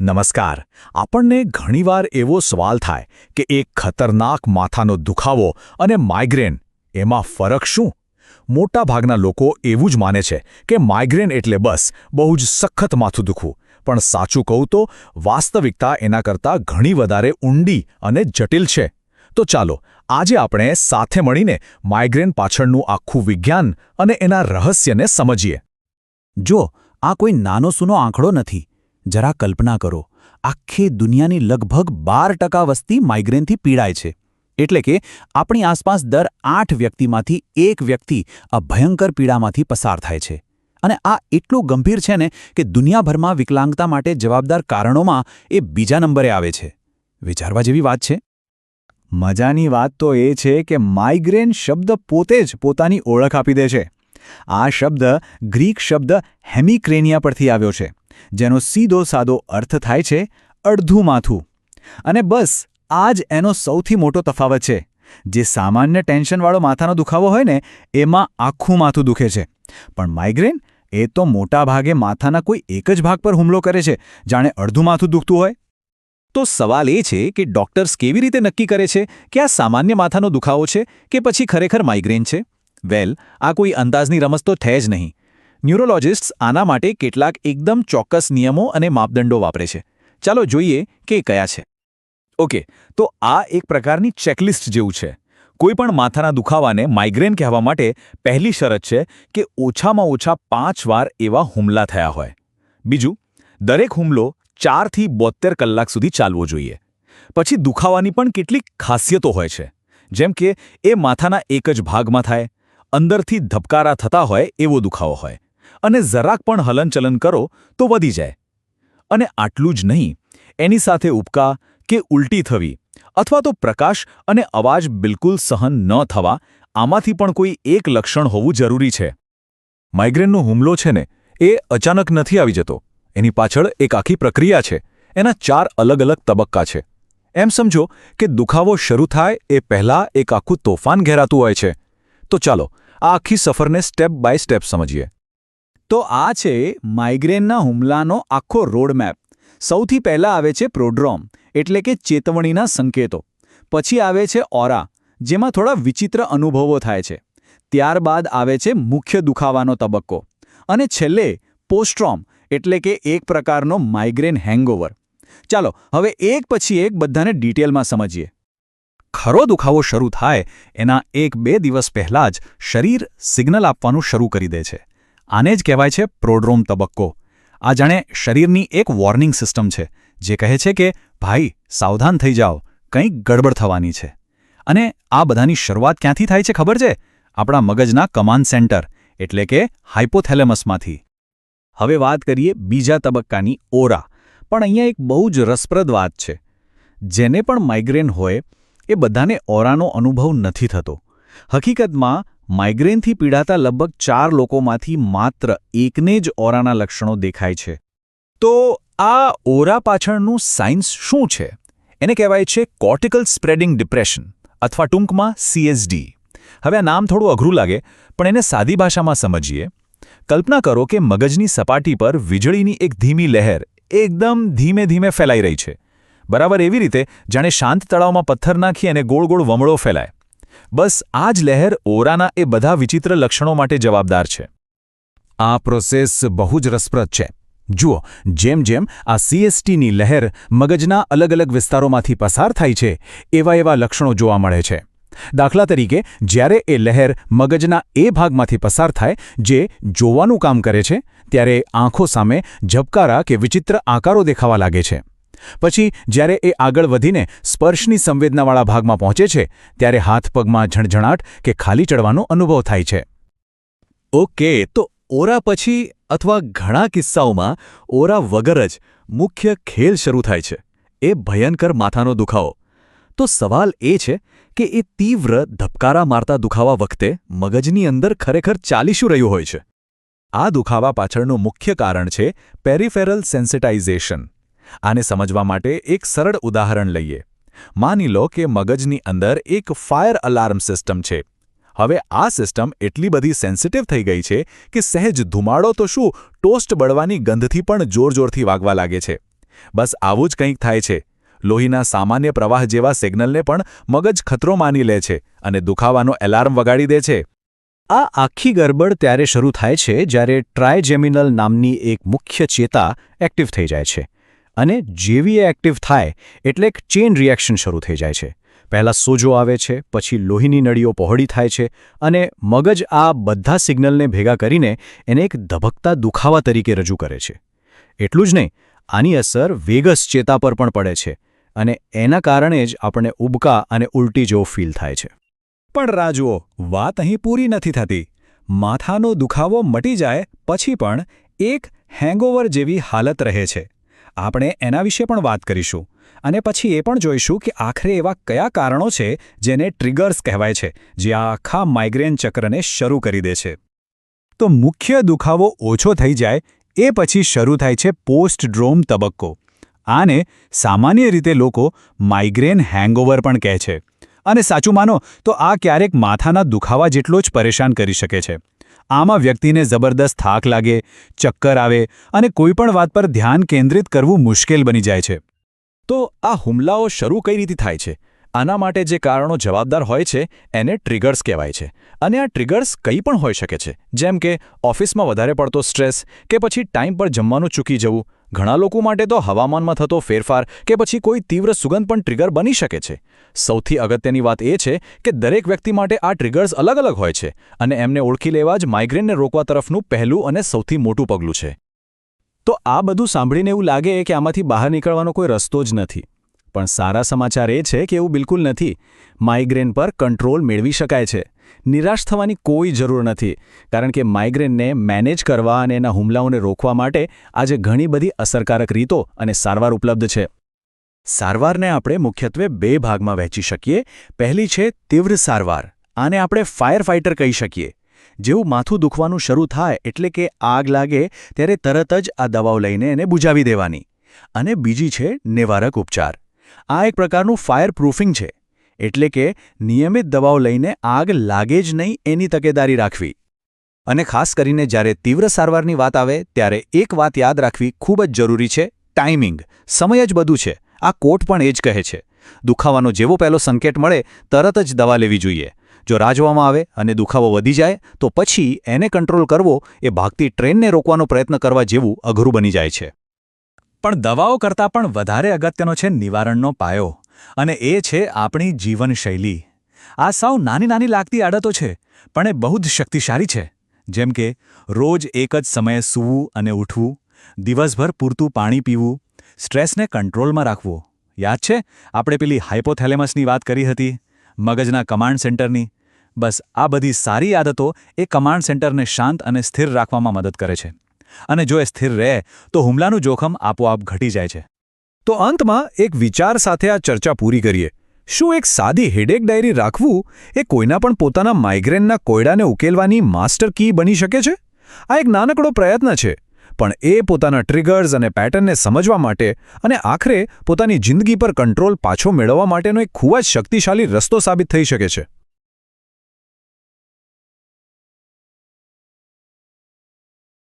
નમસ્કાર. આપણને ઘણીવાર એવો સવાલ થાય કે એક ખતરનાક માથાનો દુખાવો અને માઇગ્રેન એમાં ફરક શું? મોટાભાગના લોકો એવું જ માને છે કે માઇગ્રેન એટલે બસ બહુ જ સખત માથું દુખવું. પણ સાચું કહું તો, વાસ્તવિકતા એના કરતાં ઘણી વધારે ઊંડી અને જટિલ છે. તો ચાલો, આજે આપણે સાથે મળીને માઇગ્રેન પાછળનું આખું વિજ્ઞાન અને એના રહસ્યને સમજીએ. જો, આ કોઈ નાનો સૂનો આંકડો નથી જરા કલ્પના કરો, આખી દુનિયાની લગભગ બાર ટકા વસ્તી માઇગ્રેનથી પીડાય છે. એટલે કે આપણી આસપાસ દર આઠ વ્યક્તિમાંથી એક વ્યક્તિ આ ભયંકર પીડામાંથી પસાર થાય છે. અને આ એટલું ગંભીર છે ને કે દુનિયાભરમાં વિકલાંગતા માટે જવાબદાર કારણોમાં એ બીજા નંબરે આવે છે. વિચારવા જેવી વાત છે? મજાની વાત તો એ છે કે માઇગ્રેન શબ્દ પોતે જ પોતાની ઓળખ આપી દે છે. આ શબ્દ ગ્રીક શબ્દ હેમિક્રેનિયા પરથી આવ્યો છે. જેનો સીધો સાદો અર્થ થાય છે અડધું માથું. અને બસ આ જ એનો સૌથી મોટો તફાવત છે. જે સામાન્ય ટેન્શનવાળો માથાનો દુખાવો હોય ને, એમાં આખું માથું દુખે છે. પણ માઇગ્રેન એ તો મોટા ભાગે માથાના કોઈ એક જ ભાગ પર હુમલો કરે છે, જાણે અડધું માથું દુખતું હોય. તો સવાલ એ છે કે ડોક્ટર્સ કેવી રીતે નક્કી કરે છે કે આ સામાન્ય માથાનો દુખાવો છે કે પછી ખરેખર માઇગ્રેન છે? વેલ, આ કોઈ અંદાજની રમત તો થે જ નહીં. ન્યુરોલોજિસ્ટ્સ આના માટે કેટલાક એકદમ ચોક્કસ નિયમો અને માપદંડો વાપરે છે. ચાલો જોઈએ કે કયા છે. ઓકે, તો આ એક પ્રકારની ચેકલિસ્ટ જેવું છે. કોઈપણ માથાના દુખાવાને માઇગ્રેન કહેવા માટે પહેલી શરત છે કે ઓછામાં ઓછા પાંચ વાર એવા હુમલા થયા હોય. બીજું, દરેક હુમલો ચારથી બોતેર કલાક સુધી ચાલવો જોઈએ. પછી દુખાવાની પણ કેટલીક ખાસિયતો હોય છે. જેમ કે, એ માથાના એક જ ભાગમાં થાય, અંદરથી ધબકારા થતા હોય એવો દુખાવો હોય. અને જરાક પણ હલનચલન કરો તો વધી જાય. અને આટલું જ નહીં, એની સાથે ઉપકા કે ઉલટી થવી, અથવા તો પ્રકાશ અને અવાજ બિલકુલ સહન ન થવા, આમાંથી પણ કોઈ એક લક્ષણ હોવું જરૂરી છે. માઇગ્રેનનો હુમલો છે ને, એ અચાનક નથી આવી જતો. એની પાછળ એક આખી પ્રક્રિયા છે. એના ચાર અલગ અલગ તબક્કા છે. એમ સમજો કે દુખાવો શરૂ થાય એ પહેલાં એક આખું તોફાન ઘેરાતું હોય છે. તો ચાલો, આ આખી સફરને સ્ટેપ બાય સ્ટેપ સમજીએ. તો આ છે માઇગ્રેનના હુમલાનો આખો રોડમેપ. સૌથી પહેલાં આવે છે પ્રોડ્રોમ, એટલે કે ચેતવણીના સંકેતો. પછી આવે છે ઓરા, જેમાં થોડા વિચિત્ર અનુભવો થાય છે. ત્યારબાદ આવે છે મુખ્ય દુખાવાનો તબક્કો. અને છેલ્લે, પોસ્ટ્રોમ, એટલે કે એક પ્રકારનો માઇગ્રેન હેંગઓવર ચાલો, હવે એક પછી એક બધાને ડિટેલમાં સમજીએ. ખરો દુખાવો શરૂ થાય એના એક બે દિવસ પહેલાં જ શરીર સિગ્નલ આપવાનું શરૂ કરી દે છે. આને જ કહેવાય છે પ્રોડ્રોમ તબક્કો. આ જાણે શરીરની એક વોર્નિંગ સિસ્ટમ છે, જે કહે છે કે, ભાઈ, સાવધાન થઈ જાઓ, કંઈક ગડબડ થવાની છે. અને આ બધાની શરૂઆત ક્યાંથી થાય છે ખબર છે? આપણા મગજના કમાન્ડ સેન્ટર, એટલે કે હાઇપોથેલેમસમાંથી હવે વાત કરીએ બીજા તબક્કાની ઓરા. પણ અહીંયા એક બહુ જ રસપ્રદ વાત છે. જેને પણ માઇગ્રેન હોય, એ બધાને ઓરાનો અનુભવ નથી થતો. હકીકતમાં માઇગ્રેનથી પીડાતા લગભગ ચાર લોકોમાંથી માત્ર એકને જ ઓરાના લક્ષણો દેખાય છે. તો આ ઓરા પાછળનું સાયન્સ શું છે? એને કહેવાય છે કોર્ટિકલ સ્પ્રેડિંગ ડિપ્રેશન અથવા ટૂંકમાં સીએસડી હવે આ નામ થોડું અઘરું લાગે, પણ એને સાદી ભાષામાં સમજીએ. કલ્પના કરો કે મગજની સપાટી પર વીજળીની એક ધીમી લહેર એકદમ ધીમે ધીમે ફેલાઈ રહી છે. બરાબર એવી રીતે જાણે શાંત તળાવમાં પથ્થર નાખી અને ગોળ ગોળ વમળો ફેલાય. બસ આ જ લહેર ઓરાના એ બધા વિચિત્ર લક્ષણો માટે જવાબદાર છે. આ પ્રોસેસ બહુ જ રસપ્રદ છે. જુઓ, જેમ જેમ આ સીએસટીની લહેર મગજના અલગ અલગ વિસ્તારોમાંથી પસાર થાય છે, એવા એવા લક્ષણો જોવા મળે છે. દાખલા તરીકે, જ્યારે એ લહેર મગજના એ ભાગમાંથી પસાર થાય, જે જોવાનું કામ કરે છે, ત્યારે આંખો સામે ઝબકારા કે વિચિત્ર આકારો દેખાવા લાગે છે. પછી જ્યારે એ આગળ વધીને સ્પર્શની સંવેદનાવાળા ભાગમાં પહોંચે છે, ત્યારે હાથ પગમાં ઝણઝણાટ કે ખાલી ચડવાનો અનુભવ થાય છે. ઓકે, તો ઓરા પછી અથવા ઘણા કિસ્સાઓમાં ઓરા વગર જ મુખ્ય ખેલ શરૂ થાય છે. એ ભયંકર માથાનો દુખાવો. તો સવાલ એ છે કે એ તીવ્ર ધબકારા મારતા દુખાવા વખતે મગજની અંદર ખરેખર ચાલી શું રહ્યું હોય છે? આ દુખાવા પાછળનું મુખ્ય કારણ છે પેરિફેરલ સેન્સિટાઇઝેશન. આને સમજવા માટે એક સરળ ઉદાહરણ લઈએ. માની લો કે મગજની અંદર એક ફાયર અલાર્મ સિસ્ટમ છે. હવે આ સિસ્ટમ એટલી બધી સેન્સિટિવ થઈ ગઈ છે કે સહેજ ધુમાડો તો શું ટોસ્ટ બળવાની ગંધથી પણ જોરજોરથી વાગવા લાગે છે. બસ આવું જ કંઈક થાય છે. લોહીના સામાન્ય પ્રવાહ જેવા સિગ્નલને પણ મગજ ખતરો માની લે છે અને દુખાવાનો એલાર્મ વગાડી દે છે. આ આખી ગરબડ ત્યારે શરૂ થાય છે જ્યારે ટ્રાયજેમિનલ નામની એક મુખ્ય ચેતા એક્ટિવ થઈ જાય છે. અને જેવી એક્ટિવ થાય એટલે એક ચેન રિએક્શન શરૂ થઈ જાય છે. પહેલાં સોજો આવે છે, પછી લોહીની નળીઓ પહોળી થાય છે અને મગજ આ બધા સિગ્નલને ભેગા કરીને એને એક ધબકતા દુખાવા તરીકે રજૂ કરે છે. એટલું જ નહીં, આની અસર વેગસ ચેતા પર પણ પડે છે અને એના કારણે જ આપણને ઉબકા અને ઉલટી જેવો ફીલ થાય છે. પણ રાજુઓ, વાત અહીં પૂરી નથી થતી. માથાનો દુખાવો મટી જાય પછી પણ એક હેંગઓવર જેવી હાલત રહે છે. આપણે એના વિશે પણ વાત કરીશું અને પછી એ પણ જોઈશું કે આખરે એવા કયા કારણો છે જેને ટ્રિગર્સ કહેવાય છે, જે આ આખા માઇગ્રેન ચક્રને શરૂ કરી દે છે. તો મુખ્ય દુખાવો ઓછો થઈ જાય, એ પછી શરૂ થાય છે પોસ્ટ ડ્રોમ તબક્કો. આને સામાન્ય રીતે લોકો માઇગ્રેન હેંગઓવર પણ કહે છે. અને સાચું માનો તો આ ક્યારેક માથાના દુખાવા જેટલો જ પરેશાન કરી શકે છે. આમાં વ્યક્તિને જબરદસ્ત થાક લાગે, ચક્કર આવે અને કોઈપણ વાત પર ધ્યાન કેન્દ્રિત કરવું મુશ્કેલ બની જાય છે. તો આ હુમલાઓ શરૂ કઈ રીતે થાય છે? આના માટે જે કારણો જવાબદાર હોય છે, એને ટ્રિગર્સ કહેવાય છે. અને આ ટ્રિગર્સ કંઈ પણ હોઈ શકે છે, જેમ કે ઓફિસમાં વધારે પડતો સ્ટ્રેસ કે પછી ટાઈમ પર જમવાનું ચૂકી જવું ઘણા લોકો માટે તો હવામાનમાં થતો ફેરફાર કે પછી કોઈ તીવ્ર સુગંધ પણ ટ્રિગર બની શકે છે. સૌથી અગત્યની વાત એ છે કે દરેક વ્યક્તિ માટે આ ટ્રિગર્સ અલગ અલગ હોય છે અને એમને ઓળખી લેવા જ માઇગ્રેનને રોકવા તરફનું પહેલું અને સૌથી મોટું પગલું છે. તો આ બધું સાંભળીને એવું લાગે કે આમાંથી બહાર નીકળવાનો કોઈ રસ્તો જ નથી. પણ સારા સમાચાર એ છે કે એવું બિલકુલ નથી. માઇગ્રેન પર કંટ્રોલ મેળવી શકાય છે. નિરાશ થવાની કોઈ જરૂર નથી, કારણ કે માઇગ્રેનને મેનેજ કરવા અને એના હુમલાઓને રોકવા માટે આજે ઘણી બધી અસરકારક રીતો અને સારવાર ઉપલબ્ધ છે. સારવારને આપણે મુખ્યત્વે બે ભાગમાં વહેંચી શકીએ. પહેલી છે તીવ્ર સારવાર, આને આપણે ફાયર ફાઇટર કહી શકીએ, જેવું માથું દુખવાનું શરૂ થાય એટલે કે આગ લાગે ત્યારે તરત જ આ દવાઓ લઈને એને બુજાવી દેવાની. અને બીજી છે નિવારક ઉપચાર, આ એક પ્રકારનું ફાયર પ્રૂફિંગ છે. એટલે કે નિયમિત દવાઓ લઈને આગ લાગે જ નહીં એની તકેદારી રાખવી. અને ખાસ કરીને જ્યારે તીવ્ર સારવારની વાત આવે, ત્યારે એક વાત યાદ રાખવી ખૂબ જ જરૂરી છે, ટાઈમિંગ. સમય જ બધું છે. આ કોટ પણ એ જ કહે છે. દુખાવાનો જેવો પહેલો સંકેત મળે, તરત જ દવા લેવી જોઈએ. જો રાજવામાં આવે અને દુખાવો વધી જાય, તો પછી એને કંટ્રોલ કરવો એ ભાગતી ટ્રેનને રોકવાનો પ્રયત્ન કરવા જેવું અઘરું બની જાય છે. પણ દવાઓ કરતાં પણ વધારે અગત્યનો છે નિવારણનો પાયો. અને એ છે આપણી જીવનશૈલી. આ સાવ નાની નાની લાગતી આદતો છે, પણ એ બહુ જ શક્તિશાળી છે. જેમ કે, રોજ એક જ સમયે સૂવું અને ઉઠવું, દિવસભર પૂરતું પાણી પીવું, સ્ટ્રેસને કંટ્રોલમાં રાખવો. યાદ છે, આપણે પેલી હાઇપોથેલેમસની વાત કરી હતી? મગજના કમાન્ડ સેન્ટરની. બસ, આ બધી સારી આદતો એ કમાન્ડ સેન્ટરને શાંત અને સ્થિર રાખવામાં મદદ કરે છે. અને જો એ સ્થિર રહે, તો હુમલાનું જોખમ આપોઆપ ઘટી જાય છે. તો અંતમાં એક વિચાર સાથે આ ચર્ચા પૂરી કરીએ. શું એક સાદી હેડેક ડાયરી રાખવું એ કોઈના પણ પોતાના માઇગ્રેનના કોયડાને ઉકેલવાની માસ્ટર કી બની શકે છે? આ એક નાનકડો પ્રયત્ન છે, પણ એ પોતાના ટ્રિગર્સ અને પેટર્નને સમજવા માટે અને આખરે પોતાની જિંદગી પર કંટ્રોલ પાછો મેળવવા માટેનો એક ખૂબ જ શક્તિશાળી રસ્તો સાબિત થઈ શકે છે.